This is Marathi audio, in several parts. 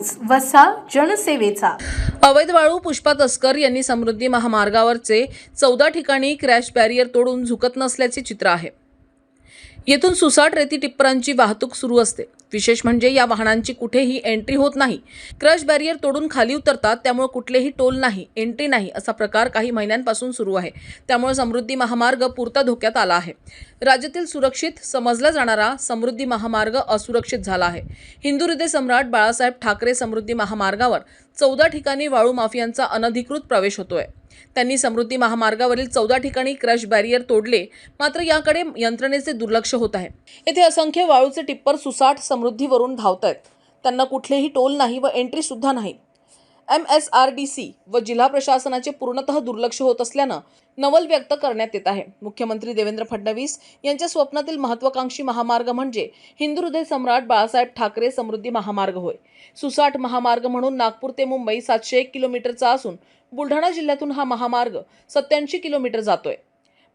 न्यूज वसा जनसेवेचा. अवैध वाळू पुष्पा तस्कर यांनी समृद्धी महामार्गावरचे चौदा ठिकाणी क्रॅश बॅरियर तोडून झुकत नसल्याचे चित्र आहे. येथून सुसाट रेती टिप्परांची वाहतूक सुरू असते. विशेष म्हणजे या वाहनांची कुठेही एंट्री होत नाही. क्रश बॅरियर तोडून खाली उतरतात त्यामुळे कुठलेही टोल नाही एंट्री नाही असा प्रकार काही महिन्यांपासून सुरू आहे. त्यामुळे समृद्धी महामार्ग पुरता धोक्यात आला आहे. राज्यातील सुरक्षित समजला जाणारा समृद्धी महामार्ग असुरक्षित झाला आहे. हिंदू हृदय सम्राट बाळासाहेब ठाकरे समृद्धी महामार्गावर चौदा ठिकाणी वाळू माफियांचा अनधिकृत प्रवेश होतोय. त्यांनी समृद्धी महामार्गावरील चौदा ठिकाणी क्रश बॅरियर तोडले मात्र याकडे यंत्रणेचे दुर्लक्ष होत आहे. येथे असंख्य वाळूचे टिप्पर सुसाट समृद्धीवरून धावत आहेत त्यांना कुठलेही टोल नाही व एंट्री सुद्धा नाही. M S R D C व जिल्हा प्रशासनाचे पूर्णतः दुर्लक्ष होत असल्यानं नवल व्यक्त करण्यात येत आहे. मुख्यमंत्री देवेंद्र फडणवीस यांच्या स्वप्नातील महत्वाकांक्षी महामार्ग म्हणजे हिंदू हृदय सम्राट बाळासाहेब ठाकरे समृद्धी महामार्ग होय. सुसाट महामार्ग म्हणून नागपूर ते मुंबई सातशे एक किलोमीटरचा असून बुलढाणा जिल्ह्यातून हा महामार्ग सत्याऐंशी किलोमीटर जातोय.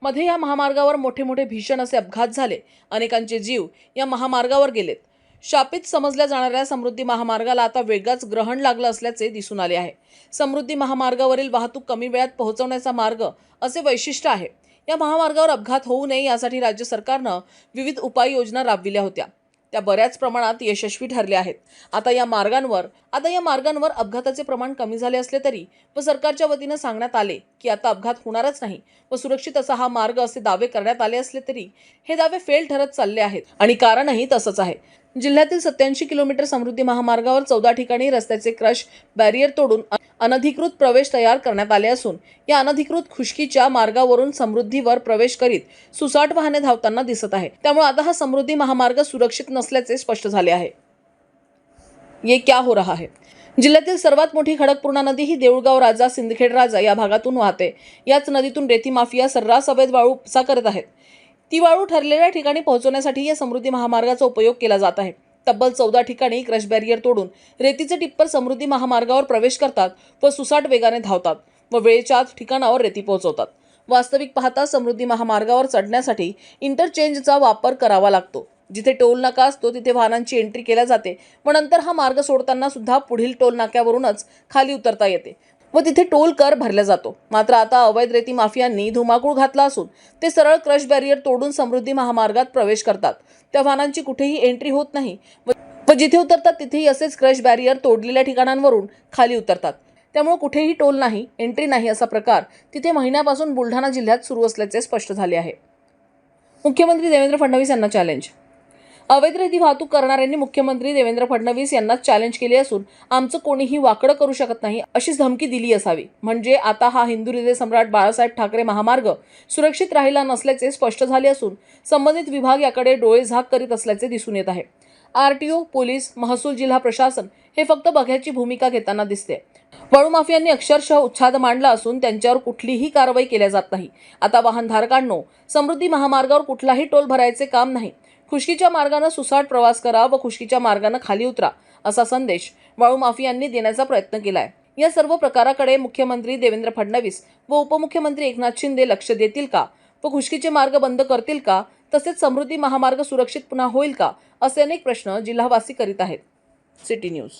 मध्ये या महामार्गावर मोठे मोठे भीषण असे अपघात झाले. अनेकांचे जीव या महामार्गावर गेलेत. शापित समजल्या जाणाऱ्या समृद्धी महामार्गाला आता वेगळाच ग्रहण लागलं असल्याचे दिसून आले आहे. समृद्धी महामार्गावरील वाहतूक कमी वेळात पोहोचवण्याचा मार्ग असे वैशिष्ट्य आहे. या महामार्गावर अपघात होऊ नये यासाठी राज्य सरकारनं विविध उपाययोजना राबविल्या होत्या. त्या बऱ्याच प्रमाणात यशस्वी ठरल्या आहेत. आता या मार्गांवर आता या मार्गांवर अपघाताचे प्रमाण कमी झाले असले तरी व सरकारच्या वतीनं सांगण्यात आले की आता अपघात होणारच नाही व सुरक्षित असा हा मार्ग असे दावे करण्यात आले असले तरी हे दावे फेल ठरत चालले आहेत. आणि कारणही तसंच आहे. जिल्ह्यातील सत्याऐंशी किलोमीटर समृद्धी महामार्गावर चौदा ठिकाणी रस्त्याचे क्रश बॅरियर तोडून अनधिकृत प्रवेश तयार करण्यात आले असून या अनधिकृत खुशकीच्या मार्गावरून समृद्धीवर प्रवेश करीत सुसाट वाहने धावताना दिसत आहे. त्यामुळे आता हा समृद्धी महामार्ग सुरक्षित नसल्याचे स्पष्ट झाले आहे. ये क्या हो रहा है? जिल्ह्यातील सर्वात मोठी खडकपूर्णा नदी ही देऊळगाव राजा सिंदखेड राजा या भागातून वाहते. याच नदीतून रेती माफिया सर्रास अवैध वाळू उपसा करत आहेत. ती वाळू ठरलेल्या ठिकाणी पोहोचवण्यासाठी या समृद्धी महामार्गाचा उपयोग केला जात आहे. तब्बल चौदा ठिकाणी क्रश बॅरियर तोडून रेतीचे टिप्पर समृद्धी महामार्गावर प्रवेश करतात व सुसाट वेगाने धावतात व वेळेच्या आत ठिकाणावर रेती पोहोचवतात. वास्तविक पाहता समृद्धी महामार्गावर चढण्यासाठी इंटरचेंजचा वापर करावा लागतो. जिथे टोल नाका असतो तिथे वाहनांची एंट्री केल्या जाते व नंतर हा मार्ग सोडताना सुद्धा पुढील टोल नाक्यावरूनच खाली उतरता येते. व तिथे टोल कर भरला जातो. मात्र आता अवैध रेती माफियांनी धुमाकूळ घातला असून ते सरळ क्रश बॅरियर तोडून समृद्धी महामार्गात प्रवेश करतात. त्या वाहनांची कुठेही एंट्री होत नाही व व जिथे उतरतात तिथेही असेच क्रश बॅरियर तोडलेल्या ठिकाणांवरून खाली उतरतात. त्यामुळे कुठेही टोल नाही एंट्री नाही असा प्रकार तिथे महिन्यापासून बुलढाणा जिल्ह्यात सुरू असल्याचे स्पष्ट झाले आहे. मुख्यमंत्री देवेंद्र फडणवीस यांना चॅलेंज अवैध रेती वाहतूक करणाऱ्यांनी मुख्यमंत्री देवेंद्र फडणवीस यांना चॅलेंज केले असून आमचं कोणीही वाकडं करू शकत नाही अशीच धमकी दिली असावी. म्हणजे आता हा हिंदू हृदय सम्राट बाळासाहेब ठाकरे महामार्ग सुरक्षित राहिला नसल्याचे स्पष्ट झाले असून संबंधित विभाग याकडे डोळे झाक करीत असल्याचे दिसून येत आहे. आरटीओ पोलीस महसूल जिल्हा प्रशासन हे फक्त बघ्याची भूमिका घेताना दिसते. वाळू माफियांनी अक्षरशः उच्छाद मांडला असून त्यांच्यावर कुठलीही कारवाई केल्या जात नाही. आता वाहनधारकांनो समृद्धी महामार्गावर कुठलाही टोल भरायचे काम नाही. खुशकीच्या मार्गानं सुसाट प्रवास करा व खुशकीच्या मार्गानं खाली उतरा असा संदेश वाळू माफियांनी देण्याचा प्रयत्न केलाय. या सर्व प्रकाराकडे मुख्यमंत्री देवेंद्र फडणवीस व उपमुख्यमंत्री एकनाथ शिंदे लक्ष देतील का? व खुशकीचे मार्ग बंद करतील का? तसेच समृद्धी महामार्ग सुरक्षित पुन्हा होईल का? असे अनेक प्रश्न जिल्हावासी करीत आहेत. City news.